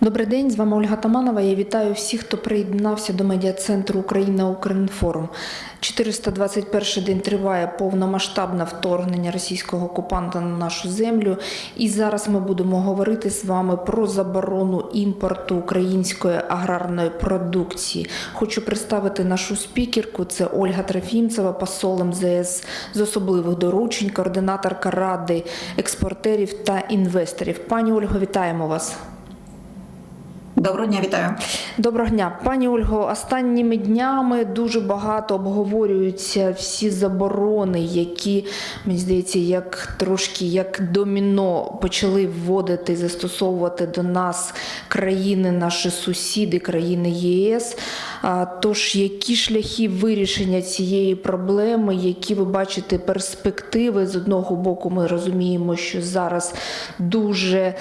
Добрий день, з вами Ольга Таманова. Я вітаю всіх, хто приєднався до медіа-центру Україна Укрінформ. 421 день триває повномасштабне вторгнення російського окупанта на нашу землю. І зараз ми будемо говорити з вами про заборону імпорту української аграрної продукції. Хочу представити нашу спікерку. Це Ольга Трофімцева, посол МЗС з особливих доручень, координаторка ради експортерів та інвесторів. Пані Ольго, вітаємо вас. Доброго дня, вітаю. Доброго дня, пані Ольго. Останніми днями дуже багато обговорюються всі заборони, які мені здається, як трошки як доміно почали вводити, застосовувати до нас країни, наші сусіди, країни ЄС. Тож, які шляхи вирішення цієї проблеми, які ви бачите перспективи з одного боку, ми розуміємо, що зараз дуже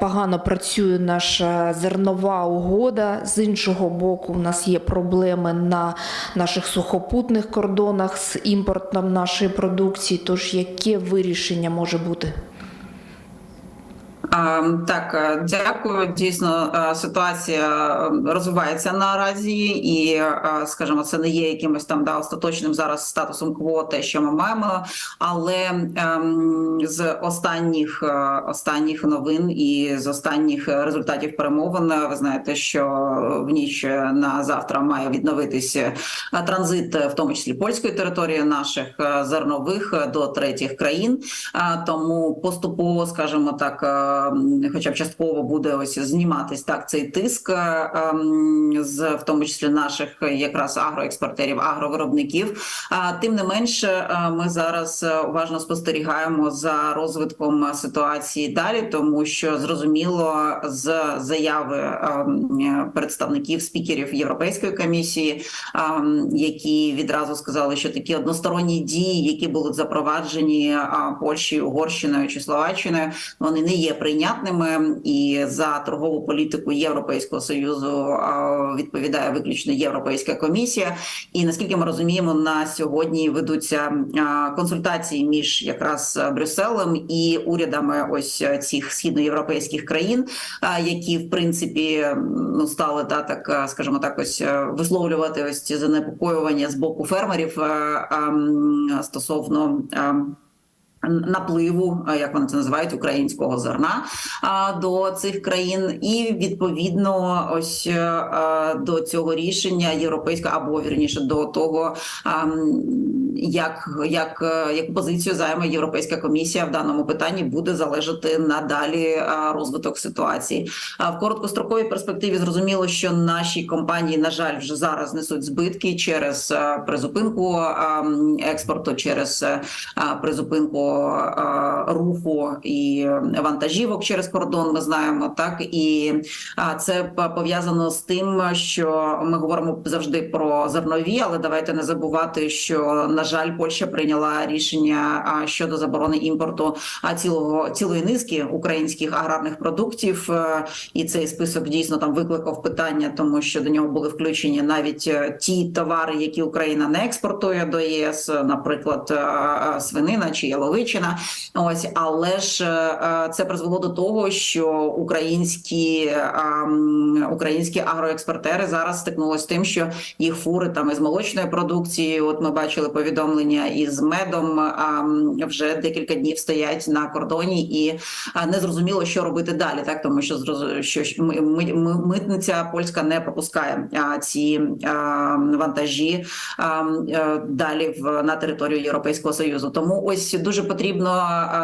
погано працює наша зернова угода. З іншого боку, у нас є проблеми на наших сухопутних кордонах з імпортом нашої продукції. Тож, яке вирішення може бути? Так, е, дякую. Дійсно, е, ситуація е, розвивається наразі, і скажімо, це не є якимось там да остаточним зараз статусом кво, те, що ми маємо. Але ем, з останніх останніх новин і з останніх результатів перемовин, ви знаєте, що в ніч на завтра має відновитися транзит, в тому числі польської території наших зернових до третіх країн. Тому поступово, скажімо так, хоча б частково буде ось зніматись так цей тиск, е, ем, з в тому числі наших якраз агроекспортерів, агровиробників. А тим не менше, е, ми зараз е, уважно спостерігаємо за розвитком ситуації далі, тому що зрозуміло з заяви ем, представників спікерів Європейської комісії, ем, які відразу сказали, що такі односторонні дії, які будуть запроваджені Польщею, Угорщиною чи Словаччиною, вони не є прийнятними. І за торгову політику Європейського союзу відповідає виключно Європейська комісія. І наскільки ми розуміємо, на сьогодні ведуться консультації між якраз Брюсселем і урядами ось цих східноєвропейських країн, які в принципі ну стали та так, скажімо так, ось е, висловлювати ось ці занепокоювання з боку фермерів е, ем, стосовно. Ем, Напливу, е, як вони це називають, українського зерна до цих країн, і відповідно, ось е, е, до цього рішення європейська або вірніше до того, а, м, як, як, е, яку позицію займе Європейська комісія в даному питанні, буде залежати надалі розвиток ситуації. А в короткостроковій перспективі зрозуміло, що наші компанії, на жаль, вже зараз несуть збитки через е, призупинку експорту, через е, призупинку руху і вантажівок через кордон. Ми знаємо так, і це пов'язано з тим, що ми говоримо завжди про зернові, але давайте не забувати, що на жаль, Польща прийняла рішення щодо заборони імпорту цілого цілої низки українських аграрних продуктів. Е, І цей список дійсно там викликав питання, тому що до нього були включені навіть е, ті товари, які Україна не експортує до ЄС, наприклад, е, свинина чи яловичина. Ось, але ж це призвело до того, що українські українські агроекспортери зараз стикнулися з тим, що їх фури там із молочною продукцією. От ми бачили повідомлення із медом. Вже декілька днів стоять на кордоні, і не зрозуміло, що робити далі. Так тому що що ми, ми, ми- митниця польська не пропускає ці вантажі е, далі в на територію Європейського союзу. Тому ось дуже потрібно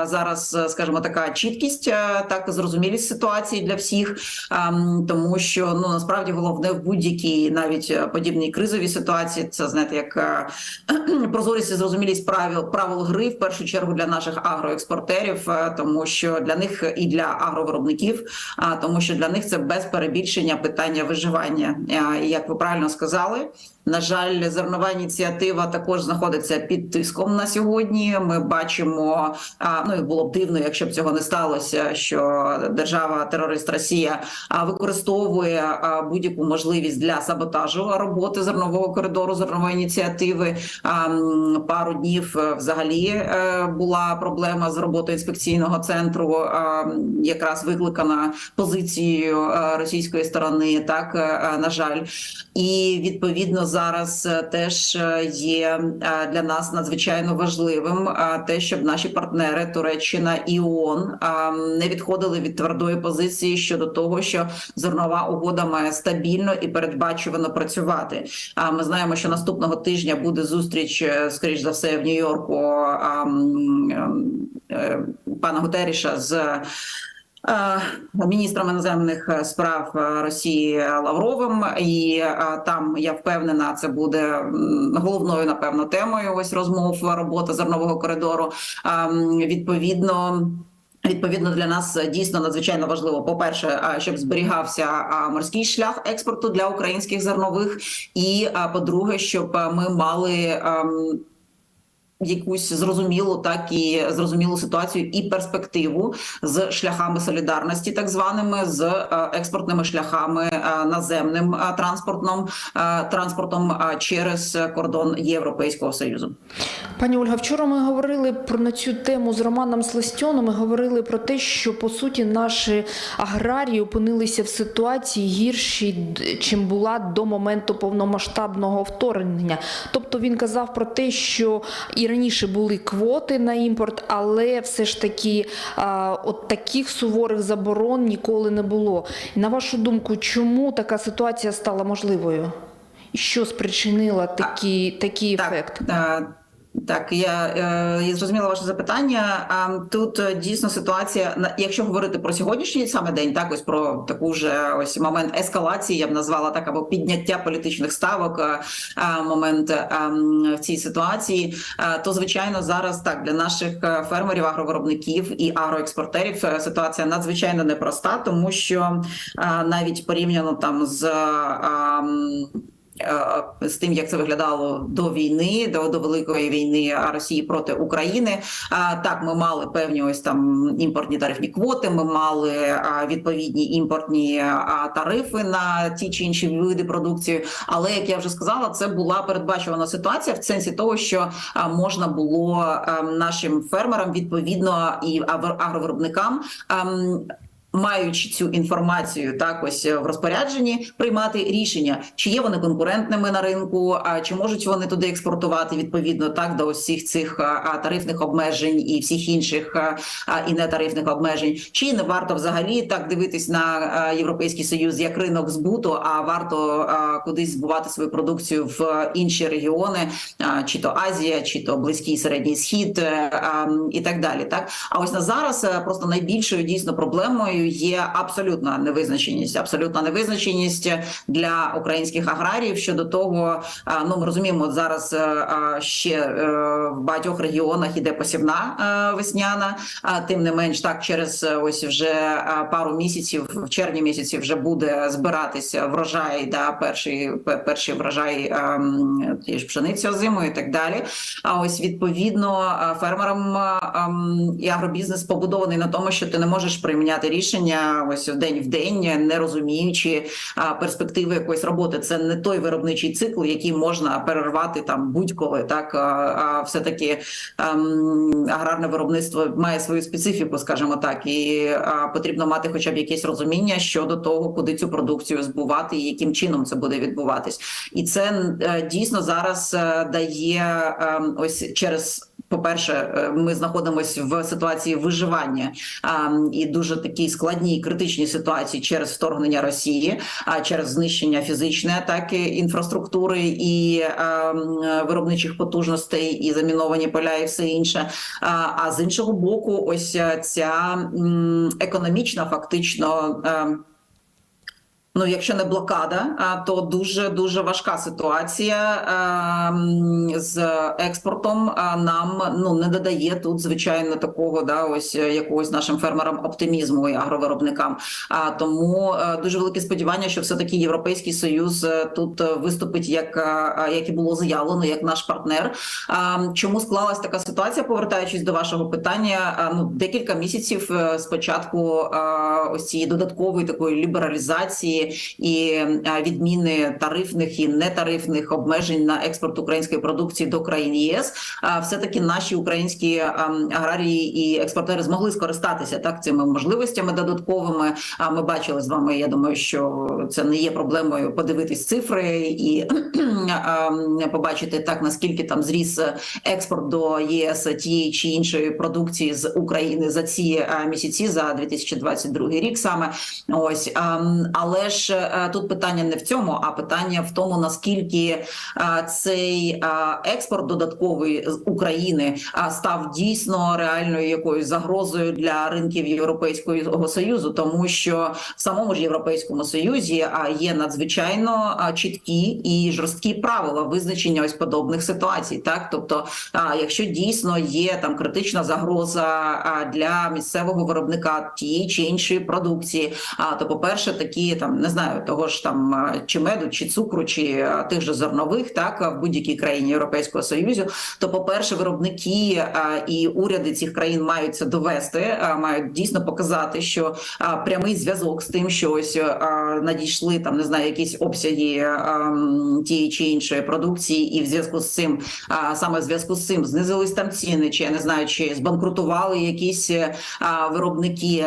зараз, скажімо, така чіткість, е, так зрозумілість ситуації для всіх, тому що ну насправді головне в будь-якій навіть подібній кризовій ситуації, це знаєте, як е, прозорість і зрозумілість правил правил гри в першу чергу для наших агроекспортерів, е, тому що для них і для агровиробників, а тому що для них це без перебільшення питання виживання. Е, як ви правильно сказали. На жаль, зернова ініціатива також знаходиться під тиском на сьогодні. Ми бачимо ну і було б дивно, якщо б цього не сталося, що держава-терорист Росія використовує будь-яку можливість для саботажу роботи зернового коридору, зернової ініціативи. А, пару днів е, взагалі е, була проблема з роботою інспекційного центру, якраз викликана позицією е, російської сторони. Так на жаль, і відповідно зараз е, теж е, є е, для нас надзвичайно важливим те, щоб наші партнери Туреччина і ООН не відходили від твердої позиції щодо того, що зернова угода має стабільно і передбачувано працювати. А ми знаємо, що наступного тижня буде зустріч, скоріш за все, в Нью-Йорку а, м, е, пана Гутеріша з. Е, Міністром іноземних справ е, Росії Лавровим, і е, там я впевнена, це буде головною напевно темою. Ось розмов робота зернового коридору. Відповідно. Відповідно для нас е, дійсно надзвичайно важливо. По перше, щоб зберігався морський шлях експорту для українських зернових, і по-друге, щоб ми мали. Якусь зрозумілу, так і зрозумілу ситуацію і перспективу з шляхами солідарності, так званими з е, експортними шляхами е, наземним е, транспортом транспортом через кордон Європейського союзу. Пані Ольга, вчора ми говорили про на цю тему з Романом Сластьоном. Ми говорили про те, що по суті наші аграрії опинилися в ситуації гіршій, чим була до моменту повномасштабного вторгнення. Тобто він казав про те, що і раніше були квоти на імпорт, але все ж таки от таких суворих заборон ніколи не було. На вашу думку, чому така ситуація стала можливою? Що спричинило такий, такий ефект? е, Так, я, е, я зрозуміла ваше запитання. Тут е, дійсно ситуація, якщо говорити про сьогоднішній саме день, так ось про таку ж ось момент ескалації, я б назвала так, або підняття політичних ставок, е, момент в цій ситуації, то звичайно зараз так для наших фермерів, агровиробників і агроекспортерів ситуація надзвичайно непроста, тому що навіть порівняно там з. Е, е, з тим, як це виглядало до війни, до, до великої війни Росії проти України. А, так, ми мали певні ось там імпортні тарифні квоти. Ми мали відповідні імпортні тарифи на ті чи інші види продукції. Але як я вже сказала, це була передбачувана ситуація в сенсі того, що можна було нашим фермерам відповідно і агро- агровиробникам. Маючи цю інформацію так ось е, в розпорядженні, приймати рішення, чи є вони конкурентними на ринку, а чи можуть вони туди експортувати відповідно так до усіх цих а, тарифних обмежень і всіх інших а, і нетарифних обмежень, чи не варто взагалі так дивитись на європейський союз як ринок збуту, а варто кудись збувати свою продукцію в інші регіони, чи то Азія, чи то Близький Середній Схід е, а, і так далі. Так а ось на зараз е, просто найбільшою дійсно проблемою є абсолютна невизначеність, абсолютна невизначеність для українських аграріїв щодо того. Ну ми розуміємо, зараз е, ще е, в багатьох регіонах іде посівна е, весняна. Тим не менш, так через е, ось вже е, пару місяців, в червні місяці вже буде збиратися врожай, да, перший перший врожай тієї ж пшениці озимої і так далі. А ось відповідно е, фермерам е, і агробізнес побудований на тому, що ти не можеш прийняти рішення ось в день в день, не розуміючи перспективи якоїсь роботи. Це не той виробничий цикл, який можна перервати там будь-коли. Так а, все таки ем, аграрне виробництво має свою специфіку, скажімо так, і потрібно мати хоча б якесь розуміння щодо того, куди цю продукцію збувати і яким чином це буде відбуватись. І це е, дійсно зараз е, дає ем, ось через. По-перше, е, ми знаходимося в ситуації виживання а, і дуже такій складній критичній ситуації через вторгнення Росії, а через знищення фізичної атаки інфраструктури і а, виробничих потужностей, і заміновані поля, і все інше. А, а з іншого боку, ось е, ця м, економічна, фактично. ем, Ну, якщо не блокада, а, то дуже дуже важка ситуація з експортом. Нам ну не додає тут звичайно такого, да, ось е, якогось нашим фермерам оптимізму і агровиробникам. А тому е, дуже велике сподівання, що все таки європейський союз е, тут виступить як, як і було заявлено, як наш партнер. Чому склалась така ситуація? Повертаючись до вашого питання, ну декілька місяців спочатку ось цієї додаткової такої лібералізації і е, відміни тарифних і нетарифних обмежень на експорт української продукції до країн ЄС. Все таки наші українські ем, аграрії і експортери змогли скористатися так цими можливостями додатковими. А ми бачили з вами. Я думаю, що це не є проблемою подивитись цифри і ем, побачити так наскільки там зріс експорт до ЄС тієї чи іншої продукції з України за ці е, місяці за 2022 рік саме ось ем, але ж е, тут питання не в цьому, а питання в тому наскільки е, цей е, експорт додатковий з України став дійсно реальною якоюсь загрозою для ринків Європейського союзу, тому що в самому ж європейському союзі є надзвичайно чіткі і жорсткі правила визначення ось подобних ситуацій. Так, тобто, якщо дійсно є там критична загроза для місцевого виробника тієї чи іншої продукції, то, по перше, такі там не знаю, того ж там чи меду, чи цукру, чи тих же зернових, так в будь-якій країні Європейського союзу, то по перше, виробники і уряди цих країн мають це довести, мають дійсно показати, що прямий зв'язок з тим, що ось надійшли там, не знаю, якісь обсяги тієї чи іншої продукції, і в зв'язку з цим саме в зв'язку з цим знизились там ціни, чи я не знаю, чи збанкрутували якісь виробники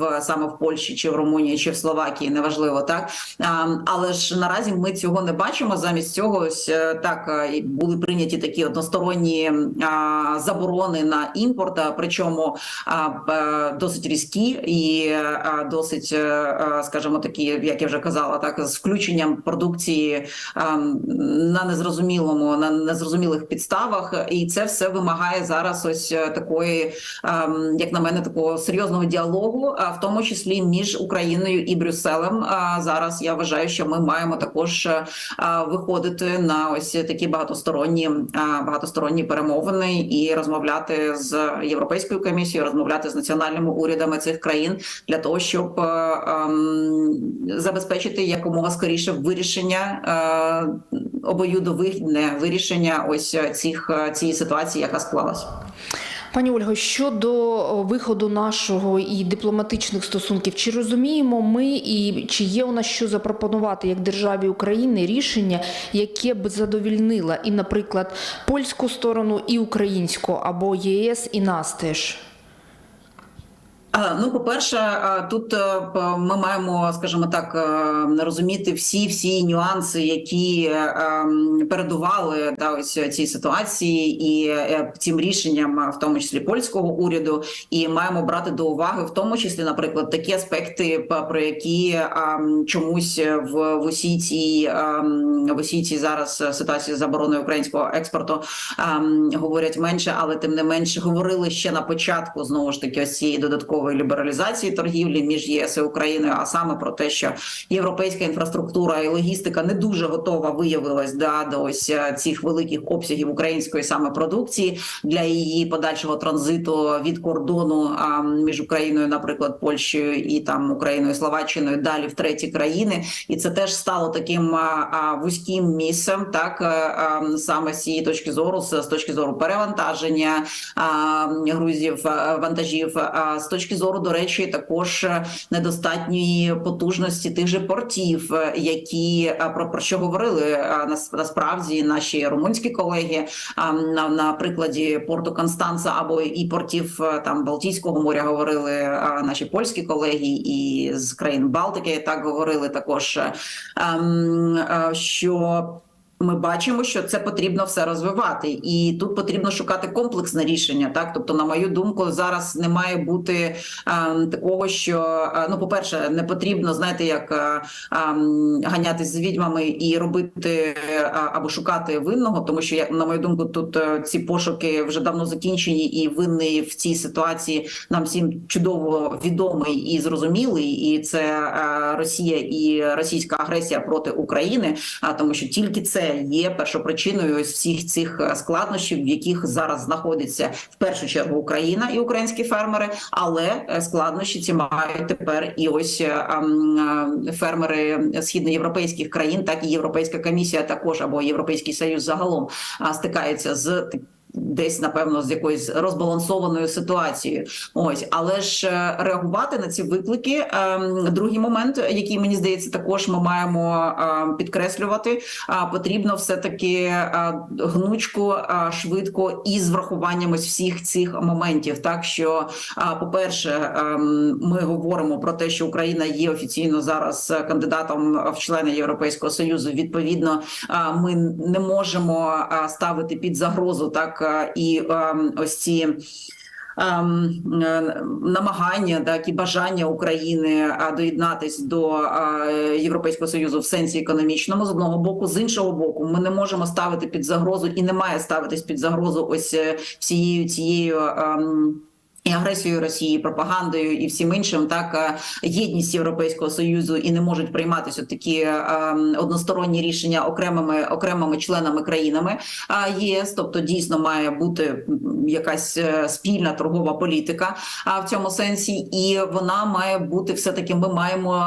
в саме в Польщі, чи в Румунії, чи в Словакії, неважливо, так але ж наразі ми цього не бачимо. Замість цього ось е, так і були прийняті такі односторонні заборони на імпорт, причому досить різкі і досить, е, е, скажімо, такі, як я вже казала, так з включенням продукції на незрозумілому, на незрозумілих підставах, і це все вимагає зараз ось е, такої, як на мене, такого серйозного діалогу, в тому числі між Україною і Брюсселем. Зараз я вважаю, що ми маємо також е, виходити на ось такі багатосторонні багатосторонні перемовини і розмовляти з європейською комісією, розмовляти з національними урядами цих країн для того, щоб е, ем, забезпечити якомога скоріше вирішення е, обоюдовигідне вирішення ось цих е, цієї ситуації, яка склалась. Пані Ольго, щодо виходу нашого і дипломатичних стосунків, чи розуміємо ми і чи є у нас що запропонувати як державі України рішення, яке б задовільнило і, наприклад, польську сторону, і українську, або ЄС, і нас теж? Ну, по-перше, тут е, ми маємо, скажімо так, е, розуміти всі всі нюанси, які е, ем, передували да, ось цій ситуації і цим рішенням, в тому числі польського уряду, і маємо брати до уваги, в тому числі, наприклад, такі аспекти, про які ем, чомусь в, в усій цій ем, в усій цій зараз ситуації з забороною українського експорту говорять менше, але тим не менше говорили ще на початку знову ж таки ось цієї додаткової лібералізації торгівлі між ЄС і Україною, а саме про те, що європейська інфраструктура і логістика не дуже готова виявилась да, до ось е, цих великих обсягів української саме продукції для її подальшого транзиту від кордону а, між Україною, наприклад, Польщею і там Україною, Словаччиною, далі в треті країни, і це теж стало таким а, а, вузьким місцем, так е, а, саме з цієї точки зору, з, точки зору перевантаження а, грузів, а, вантажів, а з точки зору, до речі, також е, недостатньої потужності тих же портів, е, які про, про що говорили нас- насправді наші румунські колеги на, на прикладі порту Констанца або і портів е, там Балтійського моря говорили наші польські колеги, і з країн Балтики так говорили також, е, ем, е, що ми бачимо, що це потрібно все розвивати, і тут потрібно шукати комплексне рішення. Так, тобто, на мою думку, зараз не має бути е, такого, що е, ну, по-перше, не потрібно знаєте, як е, ем, ганятись з відьмами і робити е, або шукати винного, тому що на мою думку, тут е, ці пошуки вже давно закінчені, і винний в цій ситуації нам всім чудово відомий і зрозумілий, і це е, Росія і російська агресія проти України. А тому, що тільки це є першопричиною ось всіх цих е, складнощів, в яких зараз знаходиться в першу чергу Україна і українські фермери, але е, складнощі ці мають тепер і ось е, фермери східноєвропейських країн, так і Європейська комісія, також або Європейський Союз загалом стикається з Десь напевно з якоюсь розбалансованою ситуацією, ось але ж е, реагувати на ці виклики. ем, Другий момент, який мені здається, також ми маємо е, підкреслювати. Потрібно все таки гнучко, е, швидко і з врахуванням ось всіх цих моментів. Так що, по перше, ми говоримо про те, що Україна є офіційно зараз е, кандидатом в члени Європейського союзу. Відповідно, ми не можемо ставити під загрозу так а, і ем, ось ці. ем, е, Намагання так і бажання України доєднатись до Європейського союзу в сенсі економічному з одного боку, з іншого боку, ми не можемо ставити під загрозу і не має ставитись під загрозу ось е, всією цією. І агресією Росії, пропагандою і всім іншим, так е, єдність Європейського союзу і не можуть прийматися такі е, односторонні рішення окремими окремими членами країнами єС. Тобто, дійсно має бути якась е, спільна торгова політика. А в цьому сенсі, і вона має бути все таки. Ми маємо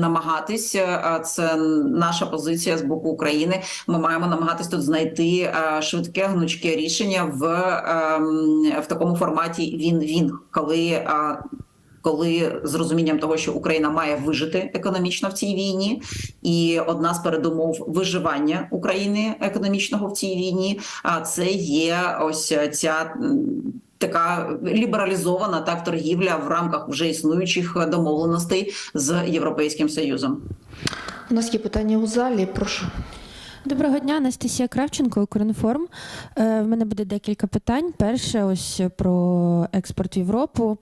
намагатись. е, Це наша позиція з боку України. Ми маємо намагатись тут знайти швидке гнучке рішення в, в такому форматі. Він він коли. е, Коли з розумінням того, що Україна має вижити економічно в цій війні, і одна з передумов виживання України економічного в цій війні, а це є ось ця така лібералізована так торгівля в рамках вже існуючих домовленостей з Європейським Союзом. У нас є питання у залі. Прошу. Доброго дня, Анастасія Кравченко, Укрінформ. Е, В мене буде декілька питань. Перше, ось про експорт в Європу.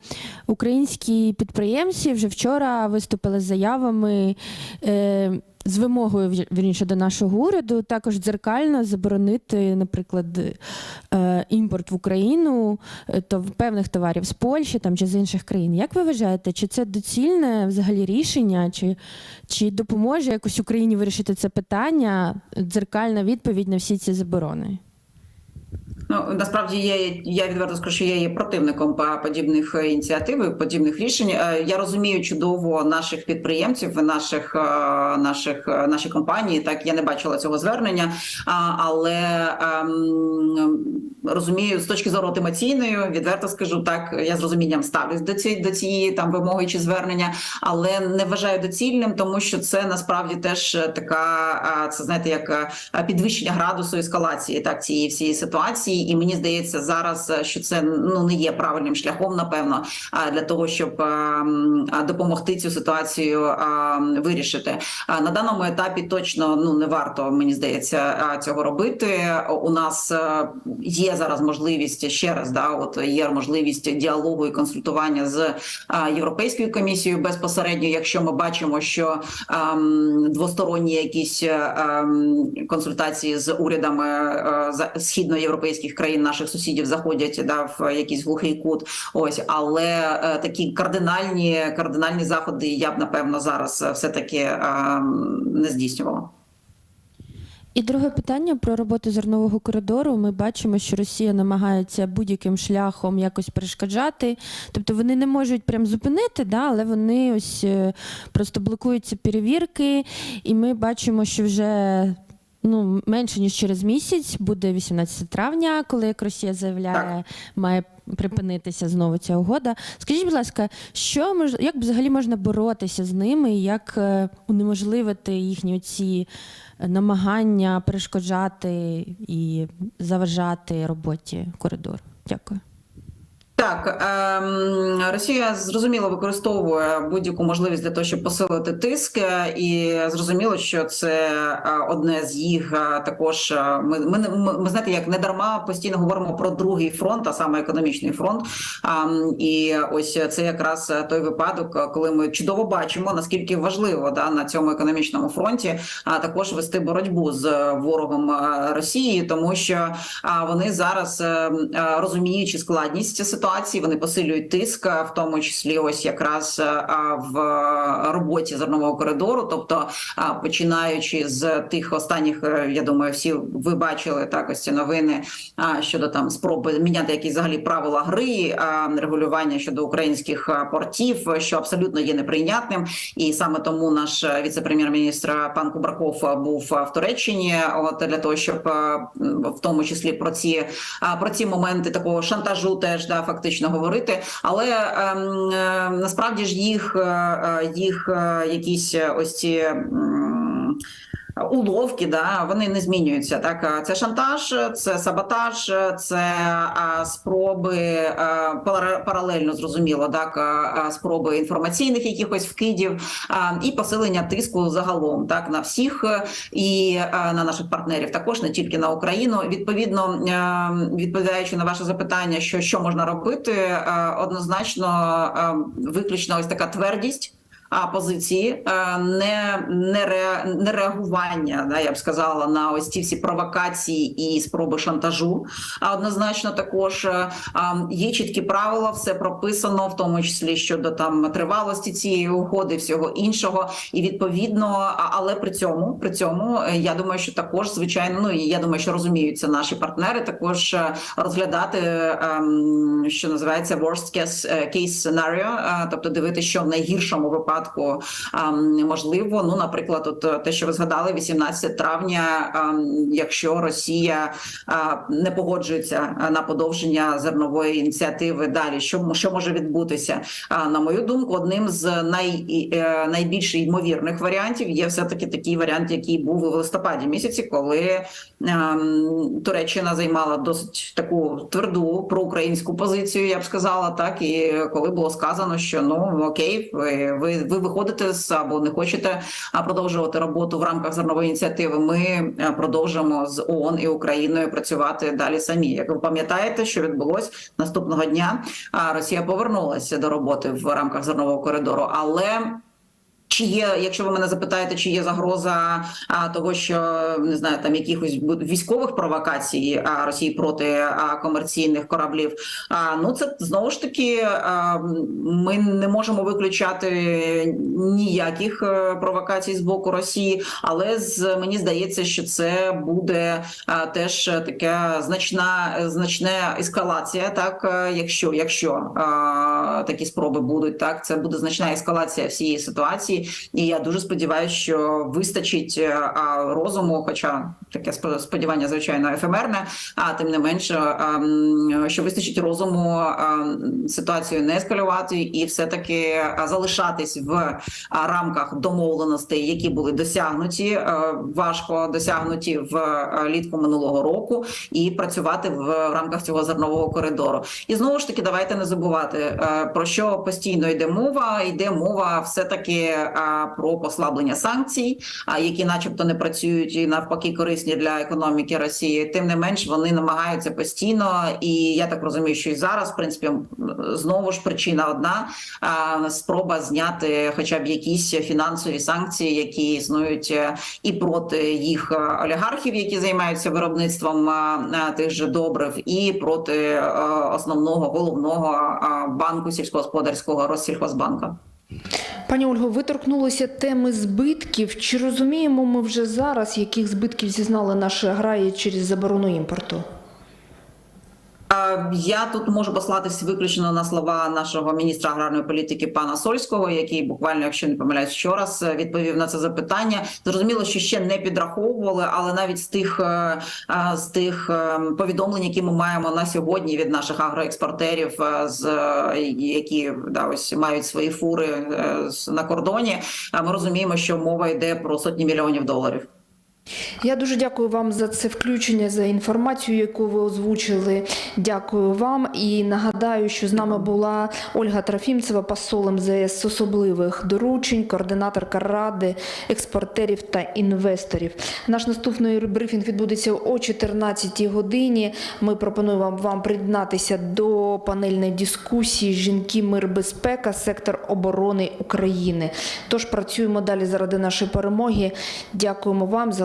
Українські підприємці вже вчора виступили з заявами. е, З вимогою вір- вірніше до нашого уряду також дзеркально заборонити, наприклад, е, імпорт в Україну е, то певних товарів з Польщі там чи з інших країн. Як ви вважаєте, чи це доцільне взагалі рішення, чи, чи допоможе якось Україні вирішити це питання? Дзеркальна відповідь на всі ці заборони? Ну насправді я, я відверто скажу, що я є противником подібних е, ініціатив, подібних рішень. Е, Я розумію чудово наших підприємців, наших е, наших наші компанії. Так я не бачила цього звернення, але ем, розумію з точки зору емоційної, відверто скажу так. Я з розумінням ставлюсь до цієї до цієї там вимоги чи звернення, але не вважаю доцільним, тому що це насправді теж така, це знаєте, як підвищення градусу ескалації так цієї всієї ситуації, і мені здається зараз, е, що це ну не є правильним шляхом, напевно, для того, щоб е, допомогти цю ситуацію вирішити. На даному етапі точно ну не варто, мені здається, цього робити. У нас е, є зараз можливість ще раз, да, от є можливість діалогу і консультування з європейською комісією безпосередньо, якщо ми бачимо, що двосторонні якісь ем, консультації з урядами е, східноєвропейських країн наших сусідів заходять да, в якийсь глухий кут. Ось, але е, такі кардинальні кардинальні заходи я б напевно зараз все таки ем, не здійснювала. І друге питання про роботу зернового коридору. Ми бачимо, що Росія намагається будь-яким шляхом якось перешкоджати. Тобто вони не можуть прям зупинити, да, але вони ось е, просто блокуються перевірки, і ми бачимо, що вже. Ну, менше ніж через місяць буде 18 травня, коли як Росія заявляє, має припинитися знову ця угода. Скажіть, будь ласка, що мож... як взагалі можна боротися з ними, як е, унеможливити їхні ці намагання перешкоджати і заважати роботі коридору? Дякую. Так, ем, Росія зрозуміло використовує будь-яку можливість для того, щоб посилити тиск, е, і зрозуміло, що це е, одне з їх е, також. Ми, ми, ми, знаєте, як не дарма постійно говоримо про другий фронт, а саме економічний фронт. Ам, і ось це якраз той випадок, коли ми чудово бачимо, наскільки важливо да на цьому економічному фронті а також вести боротьбу з ворогом Росії, тому що вони зараз е, е, розуміючи складність ситуації, вони посилюють тиск, е, в тому числі ось якраз е, в е, роботі зернового коридору. Тобто, починаючи з тих останніх, е, я думаю, всі ви бачили так ось ці новини щодо там спроби міняти якісь взагалі правила гри, регулювання щодо українських портів, що абсолютно є неприйнятним, і саме тому наш е, віце-прем'єр-міністр пан Кубраков е, був е, в Туреччині, от для того, щоб е, в тому числі про ці про ці моменти такого шантажу теж да фактично говорити. Але ем, е, насправді ж їх е, е, їх е, якісь ось ці. Уловки, да, вони не змінюються. Так, це шантаж, це саботаж, це спроби паралельно зрозуміло, так спроби інформаційних якихось вкидів і посилення тиску загалом, так на всіх і на наших партнерів, також не тільки на Україну. Відповідно, відповідаючи на ваше запитання, що що можна робити, однозначно виключно ось така твердість позиції, е, не, не, ре, не реагування, да, я б сказала, на ось ці всі провокації і спроби шантажу. А однозначно також е, є чіткі правила, все прописано, в тому числі щодо там тривалості цієї угоди, всього іншого. І відповідно, але при цьому при цьому е, я думаю, що також звичайно, ну і я думаю, що розуміються наші партнери, також розглядати, ем, що називається worst case, case scenario, тобто дивитися, що в найгіршому випадку ем, можливо. Ну, наприклад, от е, те, що ви згадали, 18 травня, якщо Росія не погоджується е, на подовження зернової ініціативи, далі що, що може відбутися? На мою думку, одним з най, е, найбільш ймовірних варіантів є все таки такий варіант, який був у листопаді місяці, коли ем, Туреччина займала досить таку тверду проукраїнську позицію, я б сказала, так і коли було сказано, що ну окей, ви, ви, ви виходите з або не хочете продовжувати роботу в рамках зернової ініціативи. Ми е, продовжимо з ООН і Україною працювати далі самі. Як ви пам'ятаєте, що відбулось наступного дня? А Росія повернулася до роботи в рамках зернового коридору, але. Чи є, якщо ви мене запитаєте, чи є загроза а, того, що не знаю, там якихось військових провокацій а, Росії проти а, комерційних кораблів? А, ну це знову ж таки а, ми не можемо виключати ніяких е, провокацій з боку Росії, але з мені здається, що це буде а, теж така значна значна ескалація. Так, е, якщо якщо а, такі спроби будуть, так це буде значна ескалація всієї ситуації. І я дуже сподіваюся, що вистачить е, розуму, хоча таке спо- сподівання, звичайно, ефемерне, а тим не менше, а, що вистачить розуму а, ситуацію не ескалювати і все таки залишатись в а, рамках домовленостей, які були досягнуті, е, важко досягнуті в е, літку минулого року, і працювати в рамках цього зернового коридору. І знову ж таки, давайте не забувати е, про що постійно йде мова. Йде мова все таки про послаблення санкцій, які, начебто, не працюють і навпаки корисні для економіки Росії. Тим не менш, вони намагаються постійно, і я так розумію, що і зараз, в принципі, знову ж причина одна спроба зняти, хоча б якісь фінансові санкції, які існують е, і проти їх е, олігархів, які займаються виробництвом а, тих же добрив, і проти е, основного головного банку сільськогосподарського Россільхозбанка. Пані Ольго, ви торкнулися теми збитків. Чи розуміємо ми вже зараз, яких збитків зізнали наші аграрії через заборону імпорту? Е, Я тут можу послатись виключно на слова нашого міністра аграрної політики пана Сольського, який буквально, якщо не помиляюсь, вчора е, відповів на це запитання. Зрозуміло, що ще не підраховували, але навіть з тих е, з тих повідомлень, які ми маємо на сьогодні від наших агроекспортерів, з які да ось мають свої фури на кордоні. Ми розуміємо, що мова йде про сотні мільйонів доларів. Я дуже дякую вам за це включення, за інформацію, яку ви озвучили. Дякую вам. І нагадаю, що з нами була Ольга Трофімцева, посол МЗС особливих доручень, координаторка ради експортерів та інвесторів. Наш наступний брифінг відбудеться о 14 годині. Ми пропонуємо вам- приєднатися до панельної дискусії Жінки, мир, безпека, сектор оборони України. Тож працюємо далі заради нашої перемоги. Дякуємо вам.